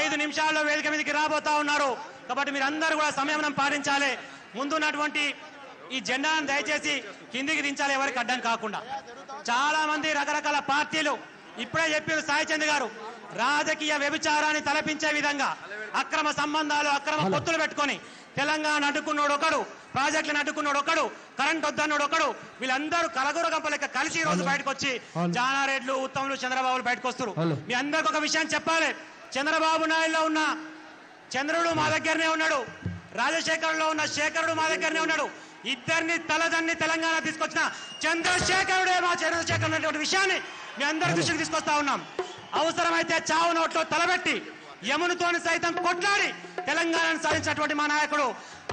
ఐదు నిమిషాల్లో వేదిక మీదకి రాబోతా ఉన్నారు. కాబట్టి మీరు అందరూ కూడా సంయమనం పాటించాలి. ముందున్నటువంటి ఈ జెండాను దయచేసి కిందికి దించాలి ఎవరికి అడ్డం కాకుండా. చాలా మంది రకరకాల పార్టీలు ఇప్పుడే చెప్పారు సాయిచంద్ గారు రాజకీయ వ్యభిచారాన్ని తలపించే విధంగా అక్రమ సంబంధాలు అక్రమ పొత్తులు పెట్టుకొని తెలంగాణ అడ్డుకున్నోడు ఒకడు ప్రాజెక్టులను అడ్డుకున్నోడు ఒకడు కరెంట్ వద్దన్నోడు ఒకడు వీళ్ళందరూ కలగూర గంపలెక్క కలిసి ఈ రోజు బయటకు వచ్చి. జానారెడ్లు ఉత్తములు చంద్రబాబు బయటకు వస్తారు. మీ అందరికి ఒక విషయం చెప్పాలి. చంద్రబాబు నాయుడులో ఉన్న చంద్రుడు మా దగ్గరనే ఉన్నాడు. రాజశేఖరులో ఉన్న శేఖరుడు మా దగ్గరనే ఉన్నాడు. ఇద్దరిని తలదన్ని తెలంగాణ తీసుకొచ్చిన చంద్రశేఖరుడే మా చంద్రశేఖర్ అనేటువంటి విషయాన్ని మీ అందరి దృష్టికి తీసుకొస్తా ఉన్నాం. అవసరమైతే చావు నోట్లో తలబెట్టి యమునితోని సైతం కొట్లాడి తెలంగాణను సాధించినటువంటి మా నాయకుడు.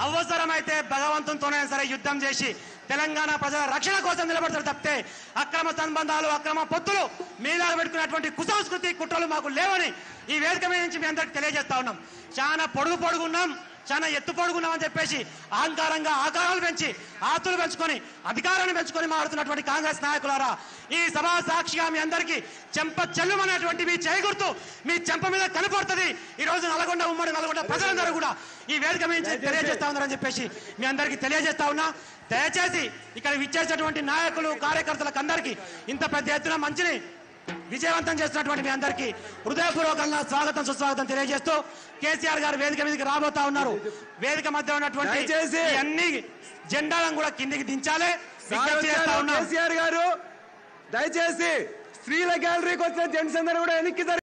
అవసరమైతే భగవంతునితోనైనా సరే యుద్ధం చేసి తెలంగాణ ప్రజల రక్షణ కోసం నిలబడతారు తప్పితే అక్రమ సంబంధాలు అక్రమ పొత్తులు మీలా పెట్టుకున్నటువంటి కుసంస్కృతి కుట్రలు మాకు లేవని ఈ వేదిక మీద నుంచి మీ అందరికి తెలియజేస్తా ఉన్నాం. చాలా పొడుగు పొడుగున్నాం చాలా ఎత్తు పొడుగున్నాం అని చెప్పేసి అహంకారంగా ఆకారాలు పెంచి ఆతులు పెంచుకొని అధికారాన్ని పెంచుకొని మారుతున్నటువంటి కాంగ్రెస్ నాయకులారా ఈ సభా సాక్షిగా మీ అందరికీ చెంప చెల్లుమనేటువంటి మీ చేయగుర్తు మీ చెంప మీద కనపడుతుంది. ఈ రోజు నల్గొండ ఉమ్మడి నల్గొండ ప్రజలందరూ కూడా ఈ వేదిక మీద తెలియజేస్తా ఉన్నారని చెప్పేసి మీ అందరికీ తెలియజేస్తా ఉన్నా. దయచేసి ఇక్కడ విచ్చేసినటువంటి నాయకులు కార్యకర్తలకు అందరికీ ఇంత పెద్ద ఎత్తున మంచిని విజయవంతం చేస్తున్నటువంటి మీ అందరికీ హృదయపూర్వకంగా స్వాగతం సుస్వాగతం తెలియజేస్తూ కేసీఆర్ గారు వేదిక మీదకి రాబోతా ఉన్నారు వేదిక మధ్య ఉన్నటువంటి అన్ని జెండాలను కూడా కిందికి దించాలి కేసీఆర్ గారు దయచేసి స్త్రీల గ్యాలరీకి వచ్చిన జెంట్స్ అందరూ కూడా వెనక్కి.